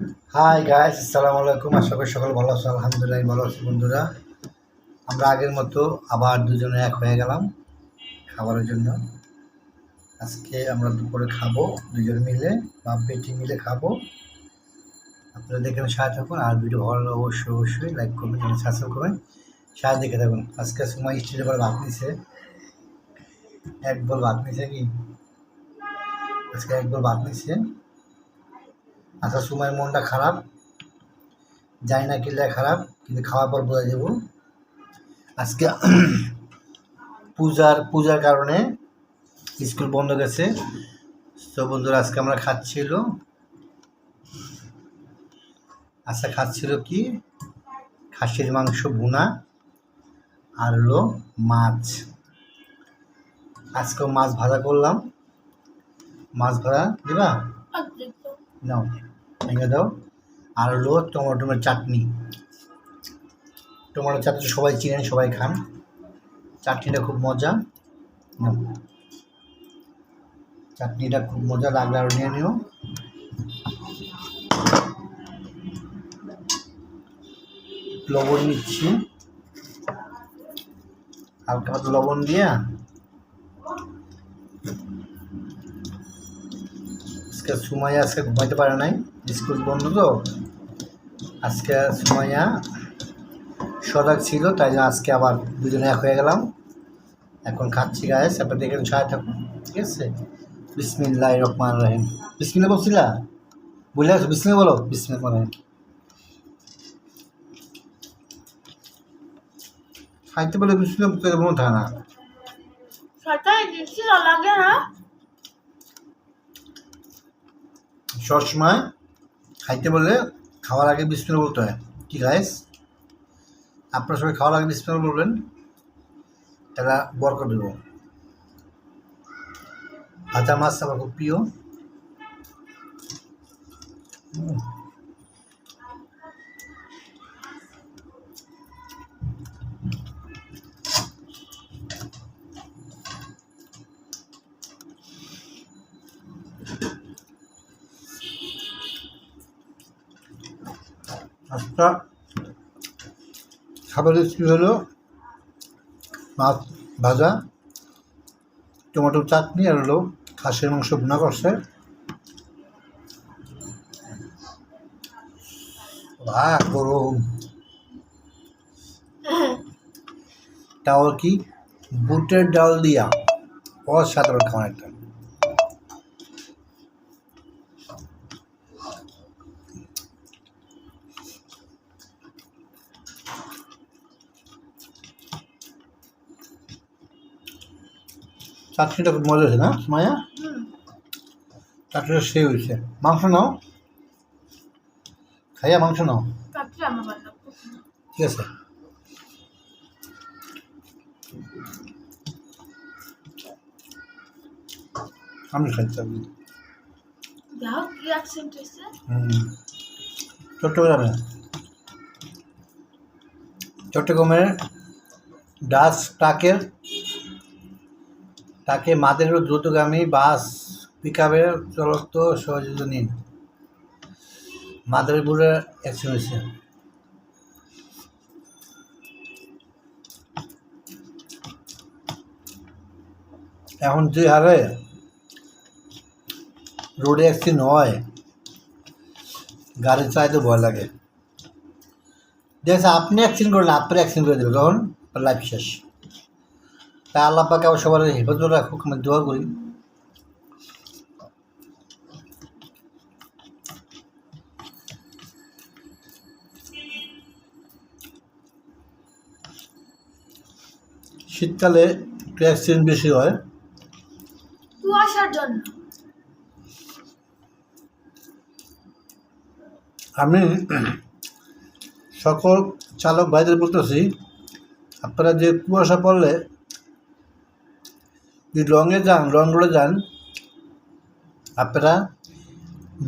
Hi guys আসসালামু আলাইকুম আশা করি সকল ভালো আছো। আলহামদুলিল্লাহ ভালো আছি বন্ধুরা। আমরা আগের মতো আবার দুজনে এক হয়ে গেলাম খাবারের জন্য। আজকে আমরা দুপুরে খাব, দুজন মিলে বাপ বেটি মিলে খাব। আপনারা দেখে সাহায্য থাকুন। আর ভিডিও ভালো লাগলে অবশ্যই অবশ্যই লাইক করবেন চ্যানেল সাবস্ক্রাইব করবেন। সাহায্য দেখে থাকুন। আজকে সময় স্টিলের পর ভাত নিছে। এক বল ভাত নিছে কি? আজকে এক বল ভাত নিছে। আসার সময় মনটা খারাপ, জানি না কিনলে খারাপ, কিন্তু খাওয়ার পর বোঝা যাব। আজকে পূজার পূজার কারণে স্কুল বন্ধ গেছে। তো বন্ধুরা, আজকে আমরা খাচ্ছিল। আচ্ছা খাচ্ছিল কি? খাসির মাংস, ভুনা আর হলো মাছ। আজকে মাছ ভাজা করলাম। মাছ ভাজা দিবা? নাও ভেঙে দাও। আর হলো টমেটোমের চাটনি। টমেটো চাটনি সবাই চিনেন সবাই খান। চাটনিটা খুব মজা। নাও। চাটনিটা খুব মজা, লাগলে আরও নিয়ে নিও। লবণ নিচ্ছি হালকা লবণ দিয়ে আজকে সুমাইয়া আজকে ঘুমাইতে পারে নাই স্কুল বন্ধ তো। আজকে সুমাইয়া সজাগ ছিল, তাই জন্য আজকে আবার দুজনে এক হয়ে গেলাম। এখন খাচ্ছি গায়ে আপনার দেখে ছায়া থাকুন ঠিক আছে? বিসমিল্লাহ রহমান রহিম। বিসমিল্লা বলছিলা? বলে আছো বিসমিল্লা বলো। বিসমিল্লা রহিম খাইতে বলে বিসমিল্লা মনে থাকে না। লাগে না। সবসময় খাইতে বললে খাওয়ার আগে বিসমিল্লা বলতে হয়। কি গাইস আপনার সবাই খাওয়ার আগে বিসমিল্লা বলবেন তারা বরকত দেব। ভাজা মাছ আমার খুব প্রিয়। উম। আজটা খাবারের রেসিপি হলো মাছ ভাজা টমেটো চাটনি আর হলো খাসির মাংস ভুনা করছে। গরম। তাও কি? বুটের ডাল দিয়া। অসাধারণ খাওয়া একটা। চাটনিটা খুব মজা হয়েছে না মায়া? চাটনিটা সে হয়েছে। মাংস নাও। খাইয়া মাংস নাও। ঠিক আছে। আমি খাইতে চট্টগ্রামে। চট্টগ্রামের ডাস ট্রাকের তাকে মাদের দ্রুতগামী বাস, পিকআপের চলন্ত সহযোগিতা নিন। মাদারীপুরে অ্যাক্সিডেন্ট হয়েছে এখন যে হারে রোডে অ্যাক্সিডেন্ট হয় গাড়ি চালাইতে ভয় লাগে। দেখছে আপনি অ্যাক্সিডেন্ট করলেন আপনি অ্যাক্সিডেন্ট করে দেবে তখন লাইফ শেষ। তা আল্লাহ পাকে আবার সবার হেফাজত রাখুক আমি দোয়া করি। শীতকালে অ্যাক্সিডেন্ট বেশি হয়। কুয়াশার জন্য। আমি সকল চালক ভাইদের বলতেছি আপনারা যে কুয়াশা পড়লে যদি লংয়ে যান লং রোডে যান, আপনারা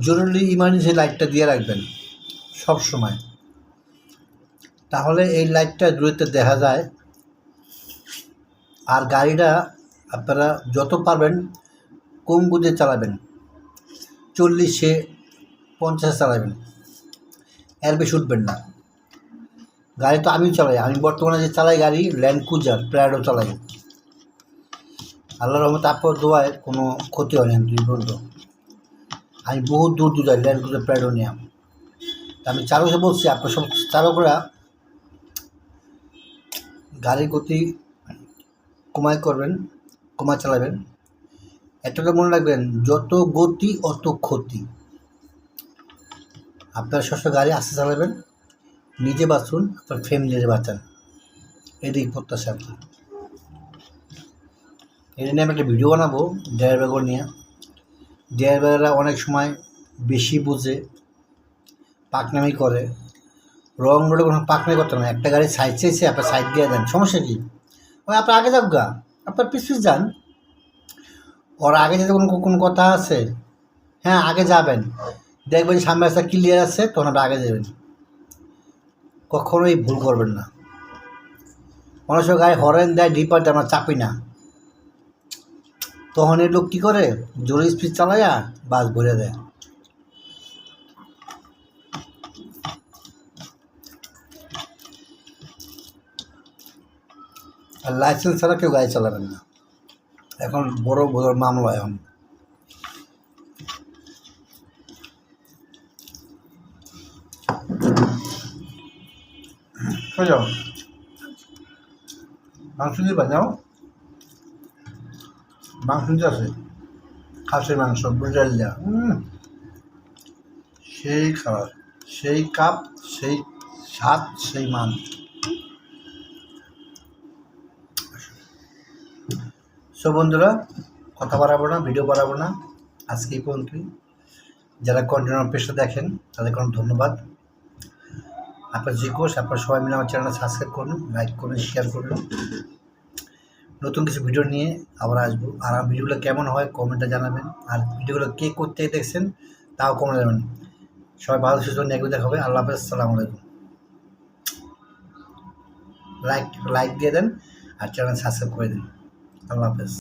জরুরি ইমার্জেন্সি লাইটটা দিয়ে রাখবেন সব সময়, তাহলে এই লাইটটা দূরত্বে দেখা যায়। আর গাড়িটা আপনারা যত পারবেন কম গতিতে চালাবেন, চল্লিশে পঞ্চাশে চালাবেন, এর বেশি উঠবেন না। গাড়ি তো আমি চালাই, আমি বর্তমানে যে চালাই গাড়ি ল্যান্ড ক্রুজার প্রায়ডও চালাই। আল্লাহ রহমত আপনার দোয়ায় কোনো ক্ষতি হয়নি আমি তুমি বলতো আমি বহুত দূর দূর যাই, ল্যান্ড ক্রুজার প্রায়ডও নিয়ে আমি। চালককে বলছি, আপনার সব চালকরা গাড়ির গতি কমায় করবেন কমায় চালাবেন। এতটা মনে রাখবেন, যত গতি, অত ক্ষতি। আপনার সবসময় গাড়ি আস্তে চালাবেন, নিজে বাঁচুন, আপনার ফ্যামিলির বাঁচান। এদিক প্রত্যাশা কি। এটা নিয়ে আমি একটা ভিডিও বানাবো ড্রাইভার নিয়ে। ড্রাইভাররা অনেক সময় বেশি বুঝে, পাকনামি করে। রং রোডে কোনো পাকনামি করতে না। একটা গাড়ি সাইড চাইছে, আপনার সাইড দিয়ে দেন। সমস্যা কি? ওই আপনার আগে যাক গা। আপনার পিছ পিস যান। ওর আগে যেতে কোনো কোনো কথা আছে হ্যাঁ আগে যাবেন। দেখবেন সামনে রাস্তা ক্লিয়ার আছে, তখন আপনি আগে যাবেন। কখনোই ভুল করবেন না। অনেক সময় গাড়ি হরেন দেয় ডিপার আমরা চাপি না। তখন এই লোক কী করে? জোরে স্পিড চালায়া বাস ভরে দেয়। আর লাইসেন্স ছাড়া কেউ গাড়ি চালাবেন না। এখন বড় বড় মামলা এখন। যাও মাংস দিয়ে বানাও মাংস আছে, খাসির মাংস দেওয়া সেই খাবার, সেই কাপ, সেই স্বাদ, সেই মান। সো বন্ধুরা, কথা বাড়াবো না ভিডিও বাড়াবো না। আজকে এই পর্যন্তই। যারা কন্টিনিউ পেশা দেখেন, তাদের কোনো ধন্যবাদ। আপনার রিকোয়েস্ট আপনার সবাই মিলে আমার চ্যানেলটা সাবস্ক্রাইব করুন লাইক করুন শেয়ার করুন। নতুন কিছু ভিডিও নিয়ে আবার আসব। আর আমার ভিডিওগুলো কেমন হয় কমেন্টে জানাবেন। আর ভিডিওগুলো কে করতে দেখছেন তাও কমেন্টে জানাবেন। সবাই ভালো, সুস্থ একবার দেখা হবে আল্লাহ হাফেজ সালাম আলাইকুম। লাইক লাইক দিয়ে দেন আর চ্যানেল সাবস্ক্রাইব করে দিন। আল্লাহ হাফেজ।